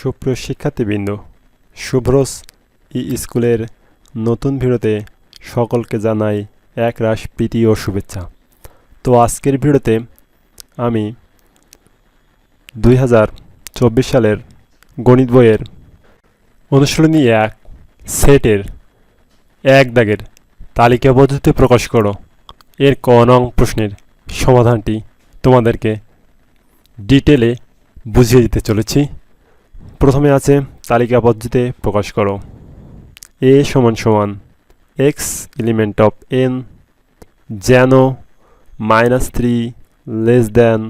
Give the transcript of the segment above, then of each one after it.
সুপ্রিয় শিক্ষার্থীবৃন্দ, শুভ্রস ই স্কুলের নতুন ভিডিওতে সকলকে জানাই এক রাশ প্রীতি ও শুভেচ্ছা। তো আজকের ভিডিওতে আমি দুই হাজার চব্বিশ সালের গণিত বইয়ের অনুশীলনী এক সেটের এক দাগের তালিকা পদ্ধতিতে প্রকাশ করো। এর ক নং প্রশ্নের সমাধানটি তোমাদেরকে ডিটেলে বুঝিয়ে দিতে চলেছি। প্রথমে আছে তালিকা পদ্ধতিতে প্রকাশ করো। এ সমান সমান এক্স এলিমেন্ট অফ এন যেন minus three less than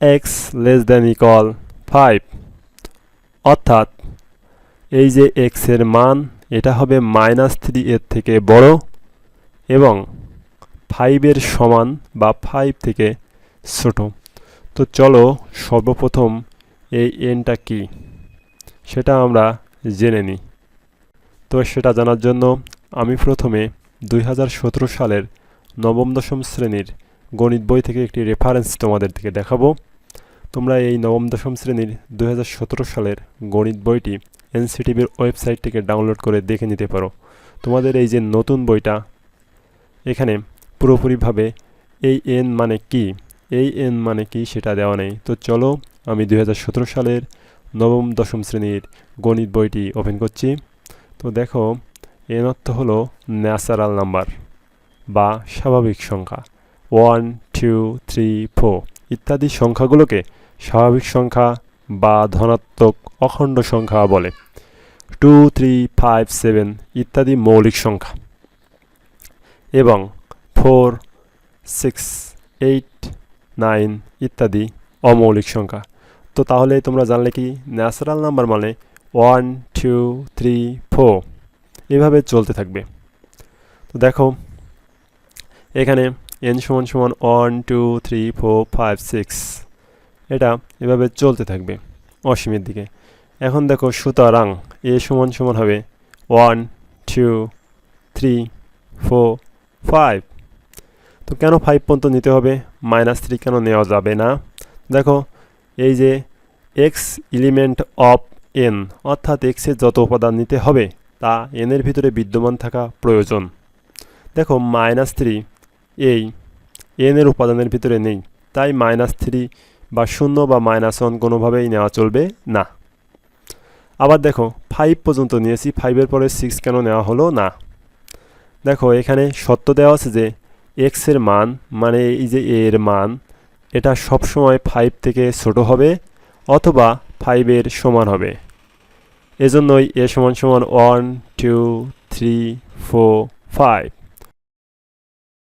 x less than equal five অর্থাৎ এই যে এক্সের মান, এটা হবে মাইনাস থ্রি এর থেকে বড় এবং ফাইভের সমান বা ফাইভ থেকে ছোট। তো চলো সর্বপ্রথম এই এনটা কি? সেটা আমরা জেনে নিই। তো সেটা জানার জন্য আমি প্রথমে দুই হাজার সতেরো সালের নবম দশম শ্রেণির গণিত বই থেকে একটি রেফারেন্স তোমাদের থেকে দেখাবো। তোমরা এই নবম দশম শ্রেণির দুই হাজার সতেরো সালের গণিত বইটি এনসিটিভির ওয়েবসাইট থেকে ডাউনলোড করে দেখে নিতে পারো। তোমাদের এই যে নতুন বইটা, এখানে পুরোপুরিভাবে এই এন মানে কি? এই এন মানে কি সেটা দেওয়া নেই। তো চলো আমি দু হাজার সতেরো সালের নবম, দশম শ্রেণির গণিত বইটি ওপেন করছি। তো দেখো এন অর্থ হলো ন্যাচারাল নাম্বার বা স্বাভাবিক সংখ্যা। ওয়ান, টু, থ্রি, ফোর ইত্যাদি সংখ্যাগুলোকে স্বাভাবিক সংখ্যা বা ধনাত্মক অখণ্ড সংখ্যা বলে। টু, থ্রি, ফাইভ, সেভেন ইত্যাদি মৌলিক সংখ্যা। এবং ফোর, সিক্স, এইট, নাইন ইত্যাদি অমৌলিক সংখ্যা। তো তাহলে তোমরা জানলে কি? ন্যাচারাল নাম্বার মানে ওয়ান, টু, থ্রি, ফোর। এভাবে চলতে থাকবে। তো দেখো, এখানে এন সমান সমান one, two, three, four, five, six. এটা এভাবে চলতে থাকবে অসীমের দিকে। এখন দেখো সুতরাং এ সমান সমান হবে one, two, three, four, five. তো কেন ফাইভ পর্যন্ত নিতে হবে? মাইনাস থ্রি কেন নেওয়া যাবে না? দেখো, এই যে এক্স এলিমেন্ট অফ এন অর্থাৎ এক্সের যত উপাদান নিতে হবে, তা এনের ভিতরে বিদ্যমান থাকা প্রয়োজন। দেখো মাইনাস থ্রি এই এনের উপাদানের ভিতরে নেই, তাই মাইনাস থ্রি বা শূন্য বা মাইনাস ওয়ান কোনোভাবেই নেওয়া চলবে না। আবার দেখো ফাইভ পর্যন্ত নিয়েছি ফাইভের পরে সিক্স কেন নেওয়া হলো না? দেখো, এখানে সত্য দেওয়া আছে যে এক্সের মান মানে এই যে এর মান, এটা সবসময় ফাইভ থেকে ছোট হবে। অথবা ফাইভের সমান হবে। এজন্যই এ সমান সমান one two three four five